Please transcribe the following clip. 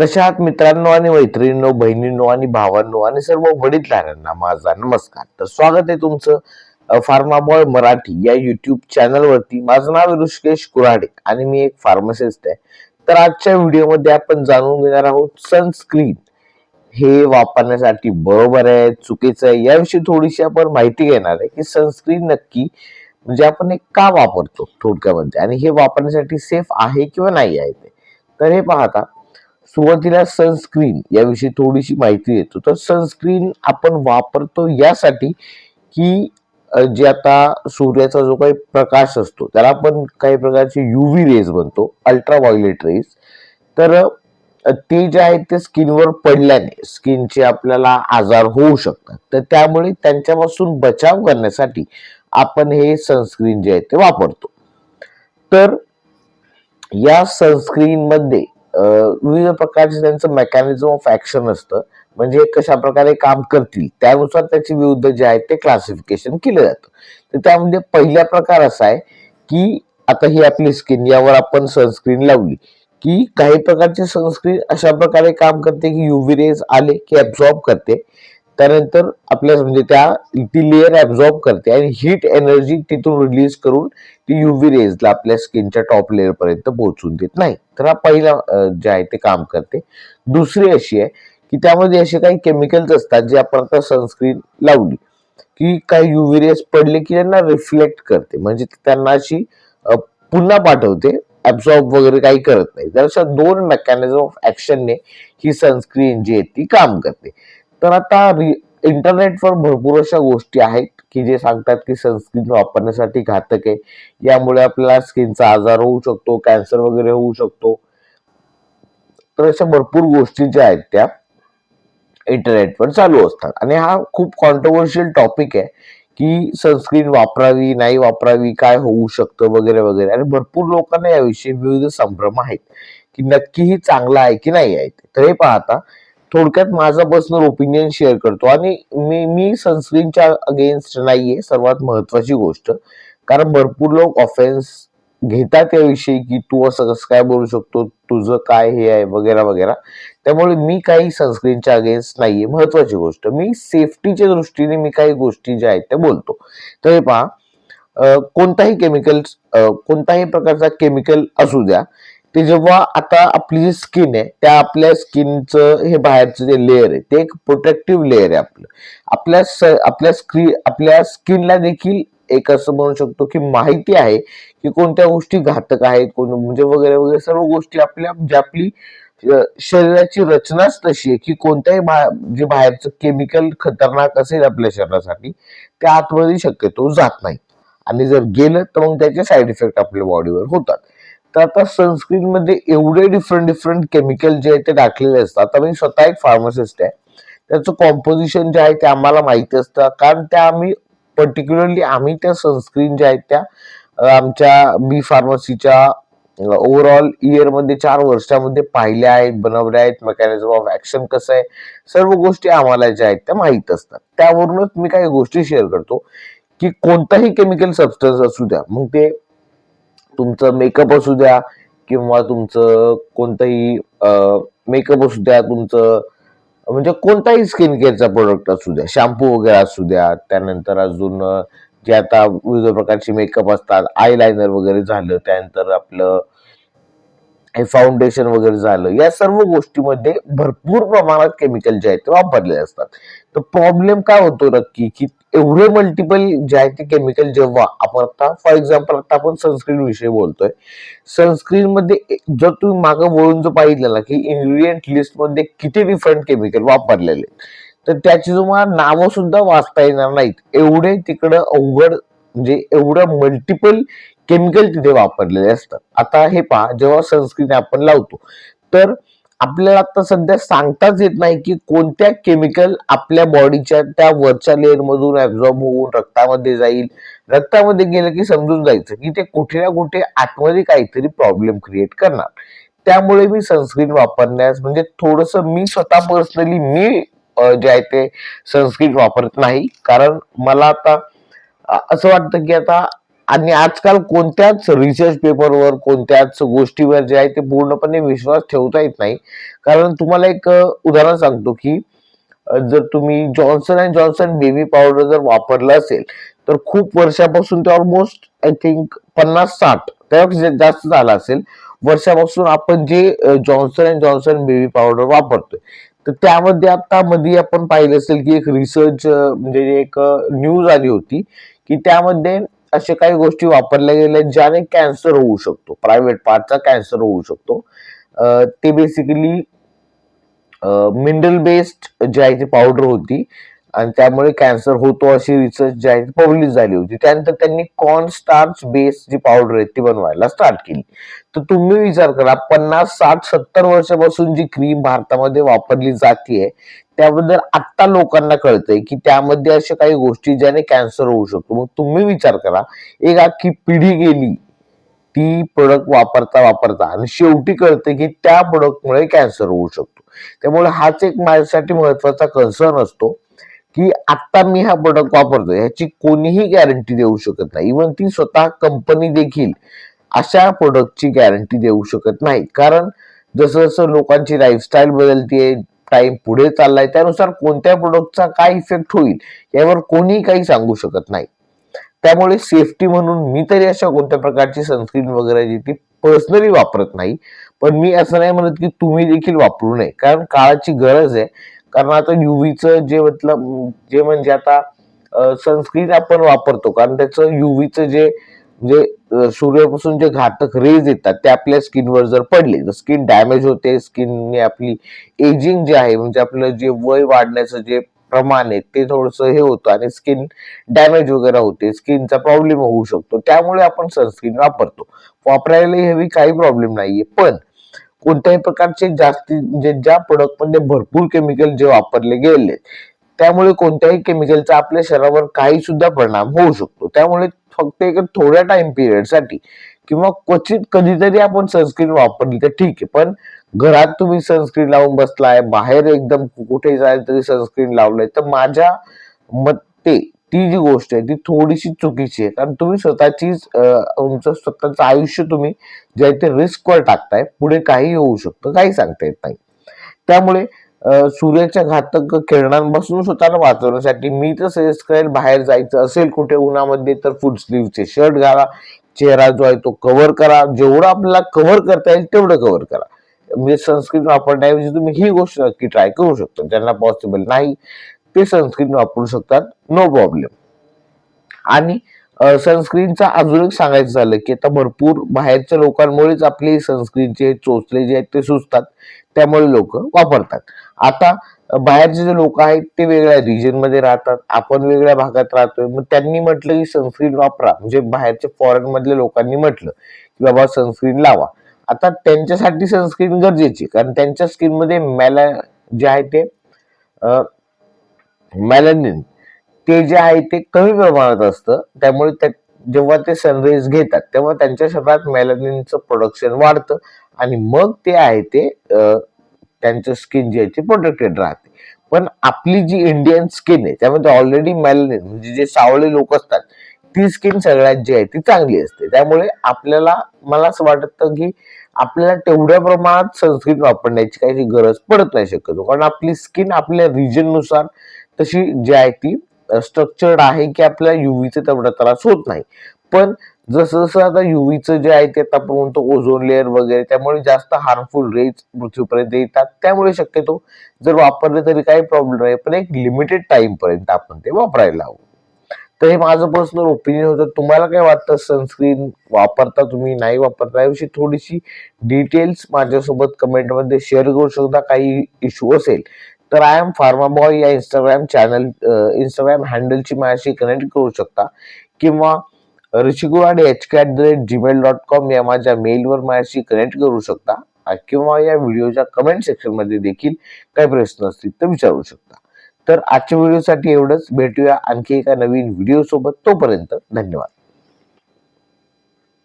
कशा आहात मित्रांनो आणि मैत्रिणींनो बहिणींनो आणि भावांनो आणि सर्व वडीलधाऱ्यांना माझा नमस्कार. तर स्वागत आहे तुमचं फार्माबॉय मराठी या युट्यूब चॅनलवरती. माझं नाव ऋषिकेश कुराडे आणि मी एक फार्मासिस्ट आहे. तर आजच्या व्हिडिओमध्ये आपण जाणून घेणार आहोत सनस्क्रीन हे वापरण्यासाठी बरोबर आहे चुकीचं आहे याविषयी थोडीशी आपण माहिती घेणार आहे की सनस्क्रीन नक्की म्हणजे आपण एक का वापरतो थोडक्यामध्ये? आणि हे वापरण्यासाठी सेफ आहे किंवा नाही आहे ते? तर हे पाहता सुरुवातीला सनस्क्रीन याविषयी थोडीशी माहिती देतो. तर सनस्क्रीन आपण वापरतो यासाठी की जे आता सूर्याचा जो काही प्रकाश असतो त्याला आपण काही प्रकारचे युव्ही रेज म्हणतो अल्ट्रा व्हायोलेट रेज तर ते जे आहेत ते स्किनवर पडल्याने स्किनचे आपल्याला आजार होऊ शकतात. तर त्यामुळे त्यांच्यापासून बचाव करण्यासाठी आपण हे सनस्क्रीन जे आहे ते वापरतो. तर या सनस्क्रीन मध्ये विविध प्रकारचे त्यांचं मेकॅनिझम ऑफ ऍक्शन असतं. म्हणजे कशा प्रकारे काम करतील त्यानुसार त्याचे विविध जे आहे ते क्लासिफिकेशन केलं जातं. तर त्यामध्ये पहिला प्रकार असा आहे की आता ही आपली स्किन यावर आपण सनस्क्रीन लावली की काही प्रकारचे सनस्क्रीन अशा प्रकारे काम करते की युव्ही रेज आले की ऍब्झॉर्ब करते. त्यानंतर आपल्या म्हणजे त्या ती लेअर ऍब्झॉर्ब करते आणि हीट एनर्जी तिथून रिलीज करून ती युव्ही रेजला आपल्या स्किनच्या टॉप लेअर पर्यंत पोहोचून देत नाही. तर हा पहिला जे आहे ते काम करते. दुसरी अशी आहे की त्यामध्ये असे काही केमिकल्स असतात जे आपण आता सनस्क्रीन लावली की काही युव्ही रेज पडले की त्यांना रिफ्लेक्ट करते. म्हणजे त्यांना अशी पुन्हा पाठवते ऍब्झॉर्ब वगैरे काही करत नाही. तर अशा दोन मेकॅनिझम ऑफ ऍक्शनने ही सनस्क्रीन जी आहे ती काम करते. तर आता इंटरनेटवर भरपूर अशा गोष्टी आहेत की जे सांगतात की सनस्क्रीन वापरण्यासाठी घातक आहे. यामुळे आपल्याला स्किनचा आजार होऊ शकतो कॅन्सर वगैरे होऊ शकतो. तर अशा भरपूर गोष्टी ज्या आहेत त्या इंटरनेटवर चालू असतात. आणि हा खूप कॉन्ट्रोवर्शियल टॉपिक आहे की सनस्क्रीन वापरावी नाही वापरावी काय होऊ शकतं वगैरे वगैरे. आणि भरपूर लोकांना याविषयी विविध संभ्रम आहेत की नक्की ही चांगला आहे की नाही आहे तर हे पाहता थोडक्यात माझं पर्सनल ओपिनियन शेअर करतो. आणि मी मी सनस्क्रीनच्या अगेन्स्ट नाहीये सर्वात महत्वाची गोष्ट. कारण भरपूर लोक ऑफेन्स घेतात याविषयी की तू असं कसं काय बोलू शकतो तुझं काय हे आहे वगैरे वगैरे. त्यामुळे मी काही सनस्क्रीनच्या अगेन्स्ट नाहीये महत्वाची गोष्ट. मी सेफ्टीच्या दृष्टीने मी काही गोष्टी ज्या आहेत त्या बोलतो. तर हे पहा कोणताही केमिकल कोणताही प्रकारचा केमिकल असू द्या ते जेव्हा आता आपली जी स्किन आहे त्या आपल्या स्किनचं हे बाहेरचं जे लेअर आहे ते एक प्रोटेक्टिव्ह लेअर आहे आपलं. आपल्या स- आपल्या स्क्रीन आपल्या स्किनला देखील एक असं म्हणू शकतो की माहिती आहे की कोणत्या गोष्टी घातक आहेत कोण म्हणजे वगैरे वगैरे सर्व गोष्टी आपल्या म्हणजे आपली शरीराची रचनाच तशी आहे की कोणत्याही बा- जे बाहेरचं केमिकल खतरनाक असेल आपल्या शरीरासाठी ते आतमध्ये शक्यतो जात नाही. आणि जर गेलं तर मग त्याचे साईड इफेक्ट आपल्या बॉडीवर होतात. तर आता सनस्क्रीन मध्ये एवढे डिफरंट डिफरंट केमिकल जे आहेत ते टाकलेले असतात. आता मी स्वतः एक फार्मासिस्ट आहे. त्याचं कॉम्पोजिशन जे आहे ते आम्हाला माहिती असतं. कारण त्या आम्ही पर्टिक्युलरली आम्ही त्या सनस्क्रीन ज्या आहेत त्या आमच्या बी फार्मसीच्या ओव्हरऑल इयरमध्ये चार वर्षामध्ये पाहिल्या आहेत बनवल्या आहेत. मेकॅनिझम ऑफ ऍक्शन कसं आहे? सर्व गोष्टी आम्हाला ज्या आहेत त्या माहीत असतात. त्यावरूनच मी काही गोष्टी शेअर करतो. की कोणताही केमिकल सबस्टन्स असू द्या. मग ते तुमचं मेकअप असू द्या किंवा तुमचं कोणतंही मेकअप असू द्या तुमचं म्हणजे कोणताही स्किन केअरचा प्रोडक्ट असू द्या शॅम्पू वगैरे असू द्या त्यानंतर अजून जे आता विविध प्रकारचे मेकअप असतात आय लायनर वगैरे झालं त्यानंतर आपलं फाउंडेशन वगैरे झालं या सर्व गोष्टीमध्ये भरपूर प्रमाणात केमिकल जे आहेत ते वापरले असतात. तर प्रॉब्लेम काय होतो नक्की? की एवढे मल्टिपल जे आहेत ते केमिकल जेव्हा आपण आता फॉर एक्झाम्पल आता आपण सनस्क्रीन विषयी बोलतोय. सनस्क्रीन मध्ये जर तुम्ही मागं वळून जर पाहिलं ना की इन्ग्रेडियंट लिस्टमध्ये किती डिफरंट केमिकल वापरलेले आहेत, तर त्याची तुम्हाला नावं सुद्धा वाचता येणार नाहीत. एवढे तिकडं अवघड म्हणजे एवढं मल्टिपल केमिकल तिथे वापरलेले असतात. आता हे पहा जेव्हा सनस्क्रीन आपण लावतो तर आपल्याला आता सध्या सांगताच येत नाही की कोणत्या केमिकल आपल्या बॉडीच्या त्या वरच्या लेअर मधून ऍब्झॉर्ब होऊन रक्तामध्ये जाईल. रक्तामध्ये गेलं की समजून जायचं की ते कुठे ना कुठे आतमध्ये काहीतरी प्रॉब्लेम क्रिएट करणार. त्यामुळे मी सनस्क्रीन वापरण्यास म्हणजे थोडस मी स्वतः पर्सनली मी जे आहे ते सनस्क्रीन वापरत नाही. कारण मला आता असं वाटतं की आता आणि आजकाल कोणत्याच रिसर्च पेपरवर कोणत्याच गोष्टीवर जे आहे ते पूर्णपणे विश्वास ठेवता येत नाही. कारण तुम्हाला एक उदाहरण सांगतो की जर तुम्ही Johnson and Johnson baby powder जर वापरलं असेल तर खूप वर्षापासून ते ऑलमोस्ट आय थिंक पन्नास साठ त्यापेक्षा जास्त झालं असेल वर्षापासून आपण जे Johnson and Johnson baby powder वापरतोय. तर त्यामध्ये आता मध्ये आपण पाहिलं असेल की एक रिसर्च म्हणजे एक न्यूज आली होती की त्यामध्ये अशा काही गोष्टी वापरल्या गेल्या ज्याने कॅन्सर होऊ शकतो. प्रायव्हेट पार्टचा कॅन्सर होऊ शकतो. ते बेसिकली मिनरल बेस्ड जी आहे ती पावडर होती आणि त्यामुळे कॅन्सर होतो अशी रिसर्च जी आहे ती पब्लिश झाली होती. त्यानंतर त्यांनी कॉर्न स्टार्च बेस्ड जी पावडर आहे ती बनवायला स्टार्ट केली. तर तुम्ही विचार करा पन्नास साठ सत्तर वर्षापासून जी क्रीम भारतामध्ये वापरली जाते त्याबद्दल आत्ता लोकांना कळतंय की त्यामध्ये अशा काही गोष्टी ज्याने कॅन्सर होऊ शकतो. मग तुम्ही विचार करा एक अख्खी पिढी गेली ती प्रोडक्ट वापरता वापरता आणि शेवटी कळते की त्या प्रोडक्टमुळे कॅन्सर होऊ शकतो. त्यामुळे हाच एक माझ्यासाठी महत्त्वाचा कन्सर्न असतो की आता मी हा प्रोडक्ट वापरतो ह्याची कोणीही गॅरंटी देऊ शकत नाही. इव्हन ती स्वतः कंपनी देखील अशा प्रोडक्टची गॅरंटी देऊ शकत नाही कारण जसं जसं लोकांची लाईफस्टाईल बदलते टाइम पुढे चाललाय त्यानुसार कोणत्या प्रोडक्टचा काय इफेक्ट होईल यावर कोणी काही सांगू शकत नाही. त्यामुळे सेफ्टी म्हणून मी तरी अशा कोणत्या प्रकारची सनस्क्रीन वगैरे जी ती पर्सनली वापरत नाही. पण मी असं नाही म्हणत की तुम्ही देखील वापरू नये. कारण काळाची गरज आहे. कारण आता युव्हीचं जे मतलब जे म्हणजे आता सनस्क्रीन आपण वापरतो. कारण त्याचं युव्हीचं जे म्हणजे सूर्यापासून जे घातक रेज येतात ते आपल्या स्किनवर जर पडले तर स्किन डॅमेज होते. स्किनने आपली एजिंग जे आहे म्हणजे आपलं जे वय वाढण्याचं जे प्रमाण आहे ते थोडस हे होतं आणि स्किन डॅमेज वगैरे होते. स्किनचा प्रॉब्लेम होऊ शकतो. त्यामुळे आपण सनस्क्रीन वापरतो. वापरायला हवी काही प्रॉब्लेम नाहीये. पण कोणत्याही प्रकारचे जास्ती म्हणजे ज्या प्रोडक्टमध्ये भरपूर केमिकल जे वापरले गेले त्यामुळे कोणत्याही केमिकलचा आपल्या शरीरावर काही सुद्धा परिणाम होऊ शकतो. त्यामुळे फक्त एक थोड्या टाइम पिरियडसाठी. किंवा क्वचित कधीतरी आपण सनस्क्रीन वापरली तर ठीक आहे. पण घरात तुम्ही सनस्क्रीन लावून बसलाय बाहेर एकदम कुठे जायला तरी सनस्क्रीन लावलंय तर माझ्या मते ती जी गोष्ट आहे ती थोडीशी चुकीची आहे. कारण तुम्ही स्वतःचीच तुमचं स्वतःचं आयुष्य तुम्ही ज्या इथे ते रिस्कवर टाकताय पुढे काही होऊ शकतं काही सांगता येत नाही. त्यामुळे सूर्याच्या घातक किरणांपासून स्वतःला वाचवण्यासाठी मी तर सजेस्ट करेल बाहेर जायचं असेल कुठे उन्हामध्ये तर फुल स्लीवचे शर्ट घाला चेहरा जो आहे तो कव्हर करा. जेवढं आपल्याला कव्हर करता येईल तेवढं कव्हर करा. म्हणजे सनस्क्रीन वापरण्याऐवजी तुम्ही ही गोष्ट नक्की ट्राय करू शकता. ज्यांना पॉसिबल नाही ते सनस्क्रीन वापरू शकतात. नो प्रॉब्लेम आणि सनस्क्रीनचा अजून एक सांगायचं झालं की आता भरपूर बाहेरच्या लोकांमुळेच आपले सनस्क्रीनचे चोचले जे आहेत ते सुचतात त्यामुळे लोक वापरतात. आता बाहेरचे जे लोक आहेत ते वेगळ्या रिजनमध्ये राहतात आपण वेगळ्या भागात राहतोय मग त्यांनी म्हटलं की सनस्क्रीन वापरा. म्हणजे बाहेरच्या फॉरेन मधल्या लोकांनी म्हटलं की बाबा सनस्क्रीन लावा. आता त्यांच्यासाठी सनस्क्रीन गरजेची कारण त्यांच्या स्किनमध्ये मॅला जे आहे ते मॅलनिन ते जे आहे ते कमी प्रमाणात असतं. त्यामुळे त्या जेव्हा ते सनरेज घेतात तेव्हा त्यांच्या शरीरात मेलॅनिनचं प्रोडक्शन वाढतं. आणि मग ते आहे ते त्यांचं स्किन जी आहे ती प्रोटेक्टेड राहते. पण आपली जी इंडियन स्किन आहे त्यामध्ये ऑलरेडी मेलॅनिन म्हणजे जे सावळे लोक असतात ती स्किन सगळ्यात जी आहे ती चांगली असते. त्यामुळे आपल्याला मला असं वाटतं की आपल्याला तेवढ्या प्रमाणात सनस्क्रीन वापरण्याची काही गरज पडत नाही शक्यतो. कारण आपली स्किन आपल्या रिजननुसार तशी जी आहे ती स्ट्रक्चर्ड आहे की आपल्याला युव्हीचा तेवढा त्रास होत नाही. पण जसं जसं आता युव्हीचं जे आहे ते आता आपण म्हणतो ओझोन लेअर वगैरे त्यामुळे जास्त हार्मफुल रेज पृथ्वीपर्यंत येतात. त्यामुळे शक्यतो जर वापरले तरी काही प्रॉब्लेम नाही. पण एक लिमिटेड टाइम पर्यंत आपण ते वापरायला हवं. तर हे माझं पर्सनल ओपिनियन होतं. तुम्हाला काय वाटतं? सनस्क्रीन वापरता तुम्ही नाही वापरता? याविषयी थोडीशी डिटेल्स माझ्यासोबत कमेंटमध्ये शेअर करू शकता. काही इश्यू असेल तर आय एम फार्मा बॉय या इंस्टाग्राम चॅनल इंस्टाग्राम हँडलची माझ्याशी कनेक्ट करू शकता. किंवा ऋषिकुराड H K at the rate Gmail dot com या माझ्या मेलवर माझ्याशी कनेक्ट करू शकता. किंवा या व्हिडिओच्या कमेंट सेक्शनमध्ये देखील काही प्रश्न असतील तर विचारू शकता. तर आजच्या व्हिडिओसाठी एवढंच. भेटूया आणखी एका नवीन व्हिडिओसोबत तोपर्यंत धन्यवाद.